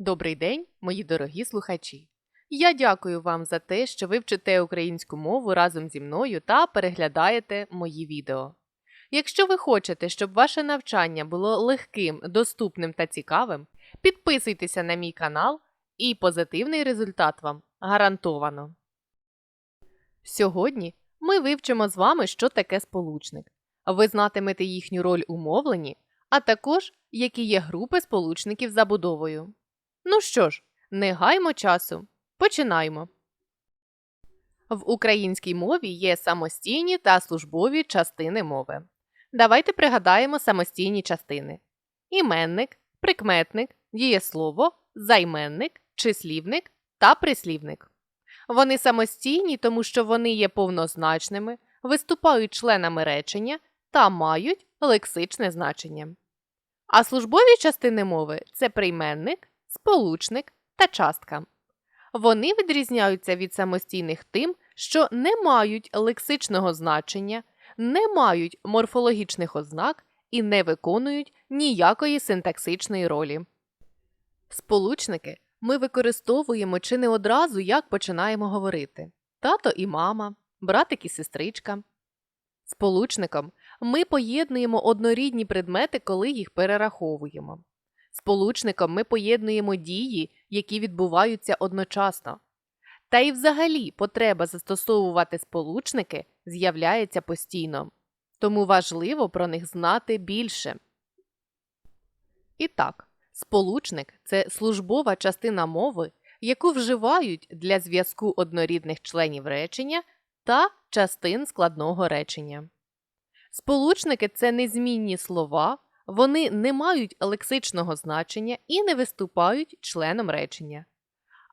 Добрий день, мої дорогі слухачі! Я дякую вам за те, що ви вчите українську мову разом зі мною та переглядаєте мої відео. Якщо ви хочете, щоб ваше навчання було легким, доступним та цікавим, підписуйтеся на мій канал і позитивний результат вам гарантовано. Сьогодні ми вивчимо з вами, що таке сполучник. Ви знатимете їхню роль у мовленні, а також які є групи сполучників забудовою. Ну що ж, не гаймо часу. Починаємо. В українській мові є самостійні та службові частини мови. Давайте пригадаємо самостійні частини: іменник, прикметник, дієслово, займенник, числівник та прислівник. Вони самостійні, тому що вони є повнозначними, виступають членами речення та мають лексичне значення. А службові частини мови це прийменник, сполучник та частка. Вони відрізняються від самостійних тим, що не мають лексичного значення, не мають морфологічних ознак і не виконують ніякої синтаксичної ролі. Сполучники ми використовуємо чи не одразу, як починаємо говорити тато і мама, братик і сестричка. Сполучником ми поєднуємо однорідні предмети, коли їх перераховуємо. Сполучником ми поєднуємо дії, які відбуваються одночасно. Та й взагалі потреба застосовувати сполучники з'являється постійно, тому важливо про них знати більше. І так, сполучник це службова частина мови, яку вживають для зв'язку однорідних членів речення та частин складного речення. Сполучники це незмінні слова, вони не мають лексичного значення і не виступають членом речення.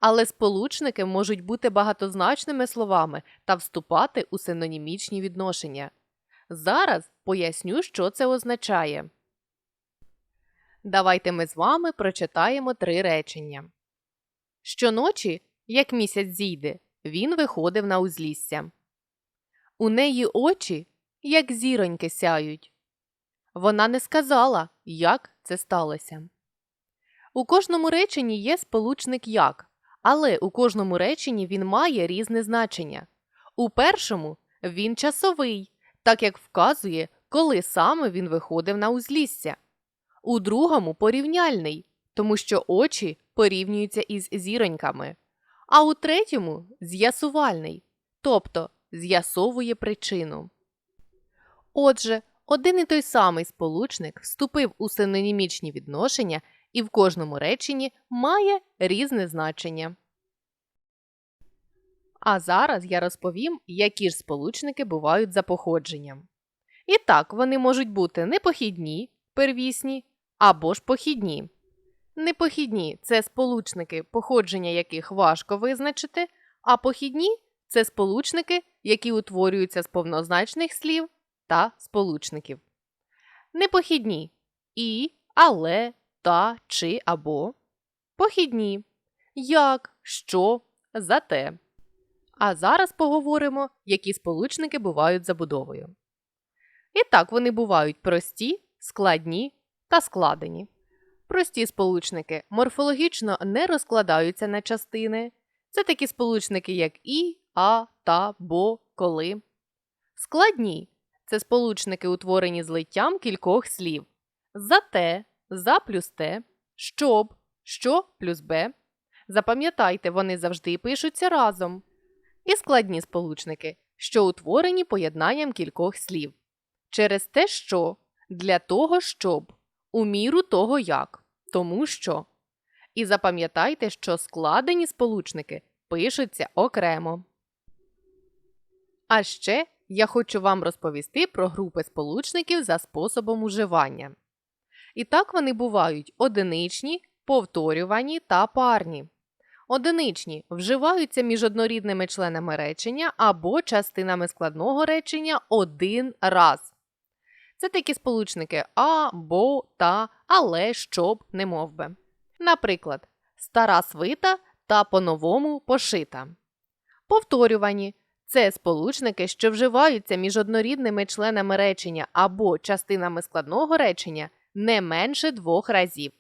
Але сполучники можуть бути багатозначними словами та вступати у синонімічні відношення. Зараз поясню, що це означає. Давайте ми з вами прочитаємо три речення. Щоночі, як місяць зійде, він виходив на узлісся. У неї очі, як зіроньки сяють. Вона не сказала, як це сталося. У кожному реченні є сполучник як, але у кожному реченні він має різне значення. У першому він часовий, так як вказує, коли саме він виходив на узлісся. У другому порівняльний, тому що очі порівнюються із зіроньками. А у третьому з'ясувальний, тобто з'ясовує причину. Отже, один і той самий сполучник вступив у синонімічні відношення і в кожному реченні має різне значення. А зараз я розповім, які ж сполучники бувають за походженням. І так, вони можуть бути непохідні, первісні або ж похідні. Непохідні це сполучники, походження яких важко визначити, а похідні це сполучники, які утворюються з повнозначних слів та сполучників. Непохідні і, але, та, чи або. Похідні як, що, зате. А зараз поговоримо, які сполучники бувають забудовою. І так, вони бувають прості, складні та складені. Прості сполучники морфологічно не розкладаються на частини. Це такі сполучники, як і, а, та, бо, коли. Складні це сполучники, утворені злиттям кількох слів: зате, за плюс те, щоб, що плюс б. Запам'ятайте, вони завжди пишуться разом. І складні сполучники, що утворені поєднанням кількох слів. Через те, що, для того, щоб, у міру того як, тому що. І запам'ятайте, що складені сполучники пишуться окремо. А ще я хочу вам розповісти про групи сполучників за способом уживання. І так вони бувають одиничні, повторювані та парні. Одиничні вживаються між однорідними членами речення або частинами складного речення один раз. Це такі сполучники а, бо, та, але, щоб, не би. Наприклад, стара свита та по-новому пошита. Повторювані це сполучники, що вживаються між однорідними членами речення або частинами складного речення не менше двох разів.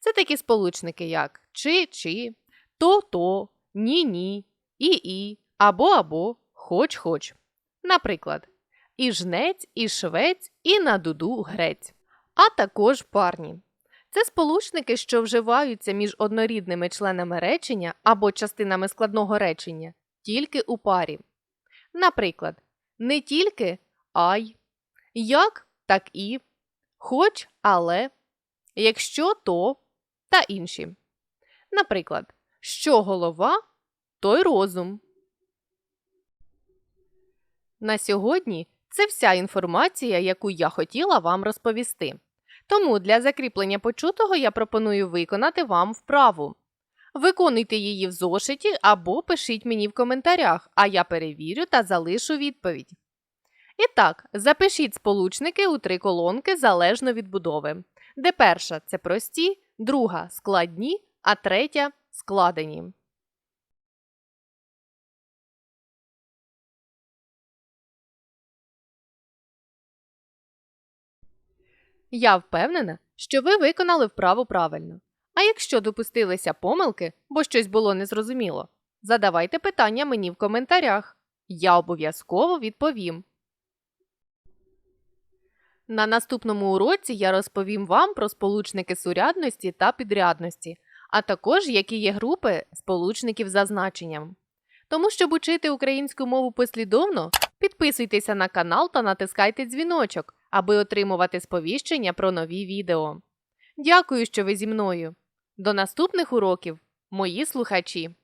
Це такі сполучники, як чи-чи, то-то, ні-ні, і-і, або-або, хоч-хоч. Наприклад, і жнець, і швець, і на дуду грець. А також парні. Це сполучники, що вживаються між однорідними членами речення або частинами складного речення тільки у парі. Наприклад, не тільки ай, як так і, хоч але, якщо то та інші. Наприклад, що голова, то й розум. На сьогодні це вся інформація, яку я хотіла вам розповісти. Тому для закріплення почутого я пропоную виконати вам вправу. Виконуйте її в зошиті або пишіть мені в коментарях, а я перевірю та залишу відповідь. І так, запишіть сполучники у три колонки залежно від будови, де перша це прості, друга складні, а третя складені. Я впевнена, що ви виконали вправу правильно. А якщо допустилися помилки, бо щось було незрозуміло, задавайте питання мені в коментарях. Я обов'язково відповім. На наступному уроці я розповім вам про сполучники сурядності та підрядності, а також які є групи сполучників за значенням. Тому, щоб учити українську мову послідовно, підписуйтеся на канал та натискайте дзвіночок, аби отримувати сповіщення про нові відео. Дякую, що ви зі мною. До наступних уроків, мої слухачі!